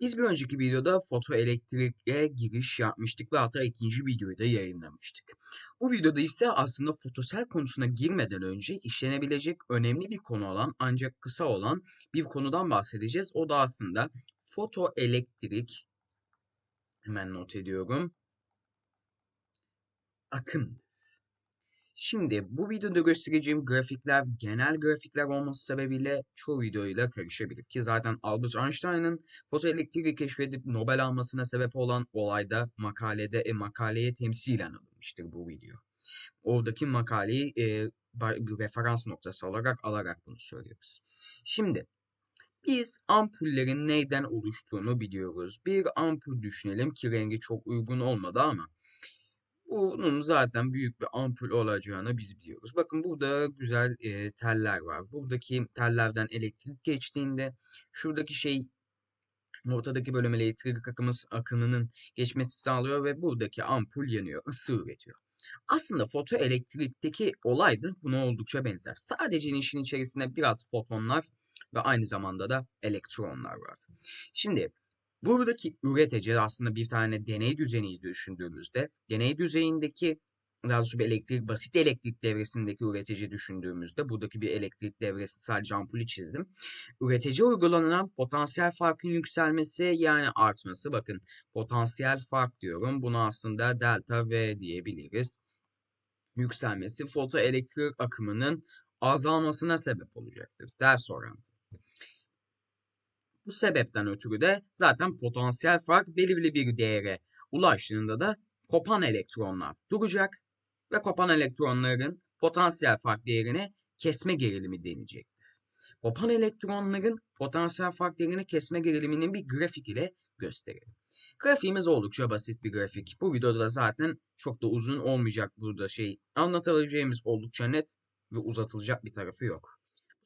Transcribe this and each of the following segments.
Biz bir önceki videoda fotoelektriğe giriş yapmıştık ve hatta ikinci videoyu da yayınlamıştık. Bu videoda ise aslında fotosel konusuna girmeden önce işlenebilecek önemli bir konu olan ancak kısa olan bir konudan bahsedeceğiz. O da aslında fotoelektrik. Hemen not ediyorum. Akım. Şimdi bu videoda göstereceğim grafikler genel grafikler olması sebebiyle çoğu videoyla karışabilir. Ki zaten Albert Einstein'ın fotoelektriği keşfedip Nobel almasına sebep olan olayda makalede e, makaleye temsilen alınmıştır bu video. Oradaki makaleyi e, referans noktası olarak alarak bunu söylüyoruz. Şimdi biz ampullerin neyden oluştuğunu biliyoruz. Bir ampul düşünelim ki rengi çok uygun olmadı ama bunun zaten büyük bir ampul olacağını biz biliyoruz. Bakın burada güzel e, teller var. Buradaki tellerden elektrik geçtiğinde şuradaki şey ortadaki bölüm elektrik akımı, akımının geçmesi sağlıyor ve buradaki ampul yanıyor, ısı üretiyor. Aslında fotoelektrikteki olay da buna oldukça benzer. Sadece işin içerisinde biraz fotonlar ve aynı zamanda da elektronlar var. Şimdi Buradaki üretici aslında bir tane deney düzeni düşündüğümüzde deney düzeyindeki daha doğrusu bir elektrik, basit elektrik devresindeki üretici düşündüğümüzde buradaki bir elektrik devresi sadece ampulü çizdim. Üretici uygulanan potansiyel farkın yükselmesi yani artması. Bakın potansiyel fark diyorum. Bunu aslında delta V diyebiliriz. Yükselmesi fotoelektrik akımının azalmasına sebep olacaktır. Ters orantı. Bu sebepten ötürü de zaten potansiyel fark belirli bir değere ulaştığında da kopan elektronlar duracak ve kopan elektronların potansiyel fark değerini kesme gerilimi denecektir. Kopan elektronların potansiyel fark değerini kesme geriliminin bir grafik ile gösterelim. Grafiğimiz oldukça basit bir grafik. Bu videoda da zaten çok da uzun olmayacak burada şey. Anlatabileceğimiz oldukça net ve uzatılacak bir tarafı yok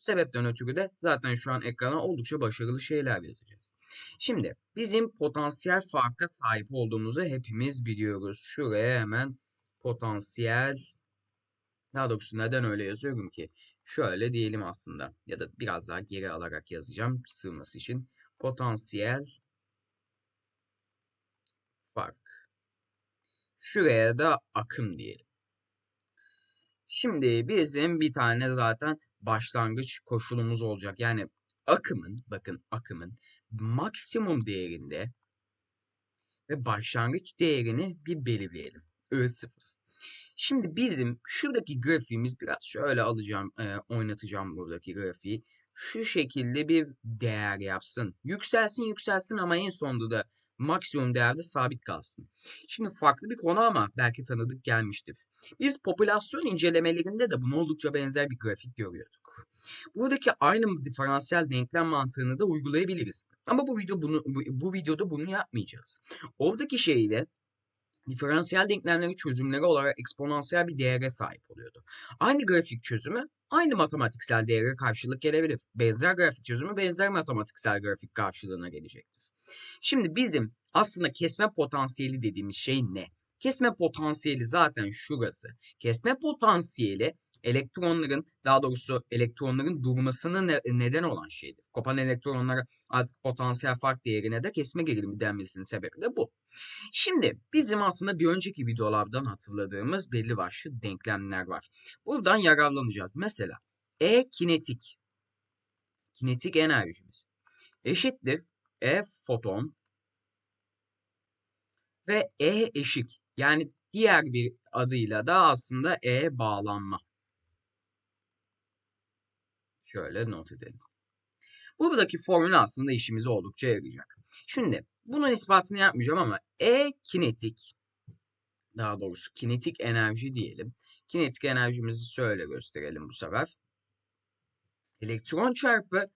sebepten ötürü de zaten şu an ekrana oldukça başarılı şeyler yazacağız. Şimdi bizim potansiyel farka sahip olduğumuzu hepimiz biliyoruz. Şuraya hemen potansiyel daha doğrusu neden öyle yazıyorum ki? Şöyle diyelim aslında ya da biraz daha geri alarak yazacağım sığması için. Potansiyel fark. Şuraya da akım diyelim. Şimdi bizim bir tane zaten başlangıç koşulumuz olacak. Yani akımın, bakın akımın maksimum değerinde ve başlangıç değerini bir belirleyelim. I0. Şimdi bizim şuradaki grafiğimiz biraz şöyle alacağım, e, oynatacağım buradaki grafiği. Şu şekilde bir değer yapsın. Yükselsin yükselsin ama en sonunda da maksimum değerde sabit kalsın. Şimdi farklı bir konu ama belki tanıdık gelmiştir. Biz popülasyon incelemelerinde de bunu oldukça benzer bir grafik görüyorduk. Buradaki aynı diferansiyel denklem mantığını da uygulayabiliriz. Ama bu video bunu bu, videoda bunu yapmayacağız. Oradaki şeyde diferansiyel denklemleri çözümleri olarak eksponansiyel bir değere sahip oluyordu. Aynı grafik çözümü aynı matematiksel değere karşılık gelebilir. Benzer grafik çözümü benzer matematiksel grafik karşılığına gelecektir. Şimdi bizim aslında kesme potansiyeli dediğimiz şey ne? Kesme potansiyeli zaten şurası. Kesme potansiyeli elektronların daha doğrusu elektronların durmasına ne, neden olan şeydir. Kopan elektronlara artık potansiyel fark değerine de kesme gerilimi denmesinin sebebi de bu. Şimdi bizim aslında bir önceki videolardan hatırladığımız belli başlı denklemler var. Buradan yararlanacağız. Mesela E kinetik kinetik enerjimiz eşittir E foton ve E eşik. Yani diğer bir adıyla da aslında E bağlanma. Şöyle not edelim. Buradaki formül aslında işimize oldukça yarayacak. Şimdi bunun ispatını yapmayacağım ama E kinetik daha doğrusu kinetik enerji diyelim. Kinetik enerjimizi şöyle gösterelim bu sefer. Elektron çarpı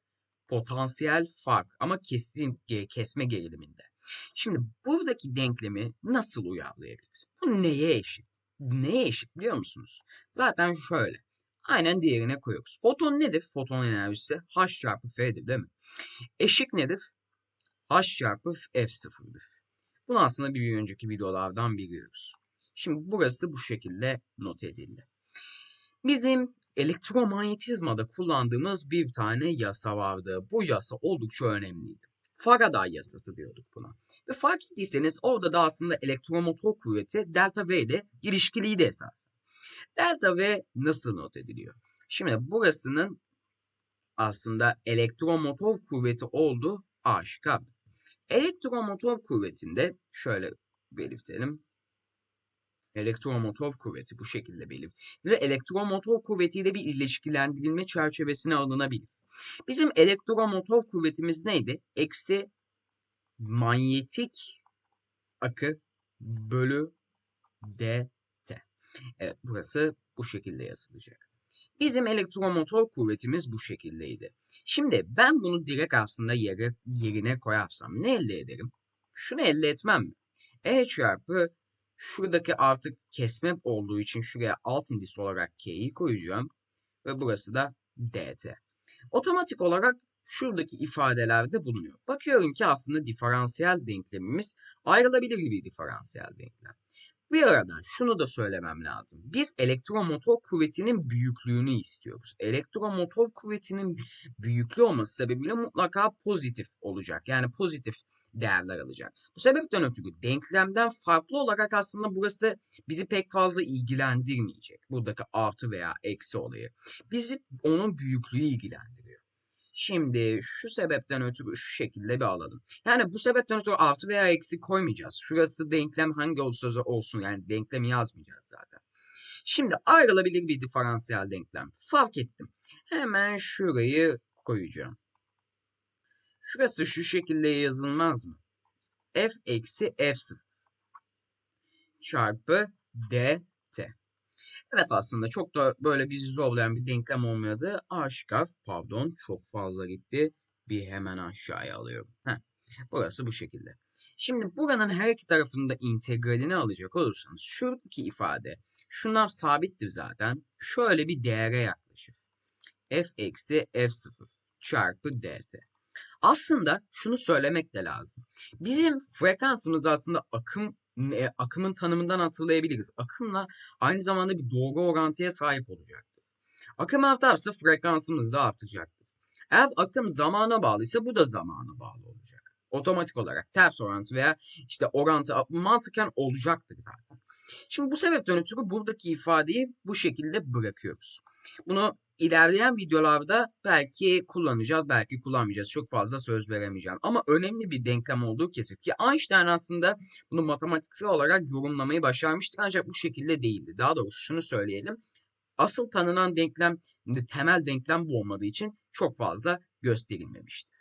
potansiyel fark ama kesin, kesme geriliminde. Şimdi buradaki denklemi nasıl uyarlayabiliriz? Bu neye eşit? Neye eşit biliyor musunuz? Zaten şöyle. Aynen diğerine koyuyoruz. Foton nedir? Foton enerjisi H çarpı F'dir değil mi? Eşik nedir? H çarpı F sıfırdır. Bunu aslında bir önceki videolardan biliyoruz. Şimdi burası bu şekilde not edildi. Bizim elektromanyetizmada kullandığımız bir tane yasa vardı. Bu yasa oldukça önemliydi. Faraday yasası diyorduk buna. Ve fark ettiyseniz orada da aslında elektromotor kuvveti delta V ile ilişkiliydi esasen. Delta V nasıl not ediliyor? Şimdi burasının aslında elektromotor kuvveti oldu aşikar. Elektromotor kuvvetinde şöyle belirtelim. Elektromotor kuvveti bu şekilde belirtilir. Ve elektromotor kuvvetiyle bir ilişkilendirilme çerçevesine alınabilir. Bizim elektromotor kuvvetimiz neydi? Eksi manyetik akı bölü dt. Evet burası bu şekilde yazılacak. Bizim elektromotor kuvvetimiz bu şekildeydi. Şimdi ben bunu direkt aslında yere, yerine koyarsam ne elde ederim? Şunu elde etmem mi? E çarpı şuradaki artık kesme olduğu için şuraya alt indis olarak k'yi koyacağım. Ve burası da dt. Otomatik olarak şuradaki ifadelerde bulunuyor. Bakıyorum ki aslında diferansiyel denklemimiz ayrılabilir bir diferansiyel denklem. Bir arada şunu da söylemem lazım. Biz elektromotor kuvvetinin büyüklüğünü istiyoruz. Elektromotor kuvvetinin büyüklüğü olması sebebiyle mutlaka pozitif olacak. Yani pozitif değerler alacak. Bu sebepten ötürü denklemden farklı olarak aslında burası bizi pek fazla ilgilendirmeyecek. Buradaki artı veya eksi olayı. Bizi onun büyüklüğü ilgilendiriyor. Şimdi şu sebepten ötürü şu şekilde bir alalım. Yani bu sebepten ötürü artı veya eksi koymayacağız. Şurası denklem hangi olursa olsun yani denklemi yazmayacağız zaten. Şimdi ayrılabilir bir diferansiyel denklem. Fark ettim. Hemen şurayı koyacağım. Şurası şu şekilde yazılmaz mı? f eksi f0 çarpı dt. Evet aslında çok da böyle bizi zorlayan bir denklem olmadı. Aşikar pardon çok fazla gitti. Bir hemen aşağıya alıyorum. Heh, burası bu şekilde. Şimdi buranın her iki tarafında integralini alacak olursanız şuradaki ifade şunlar sabittir zaten. Şöyle bir değere yaklaşır. f eksi f0 çarpı dt. Aslında şunu söylemek de lazım. Bizim frekansımız aslında akım e, akımın tanımından hatırlayabiliriz. Akımla aynı zamanda bir doğru orantıya sahip olacaktır. Akım artarsa frekansımız da artacaktır. Eğer akım zamana bağlıysa bu da zamana bağlı olacak. Otomatik olarak ters orantı veya işte orantı mantıken olacaktır zaten. Şimdi bu sebepten ötürü buradaki ifadeyi bu şekilde bırakıyoruz. Bunu ilerleyen videolarda belki kullanacağız, belki kullanmayacağız. Çok fazla söz veremeyeceğim. Ama önemli bir denklem olduğu kesin ki Einstein aslında bunu matematiksel olarak yorumlamayı başarmıştır ancak bu şekilde değildi. Daha doğrusu şunu söyleyelim. Asıl tanınan denklem, temel denklem bu olmadığı için çok fazla gösterilmemişti.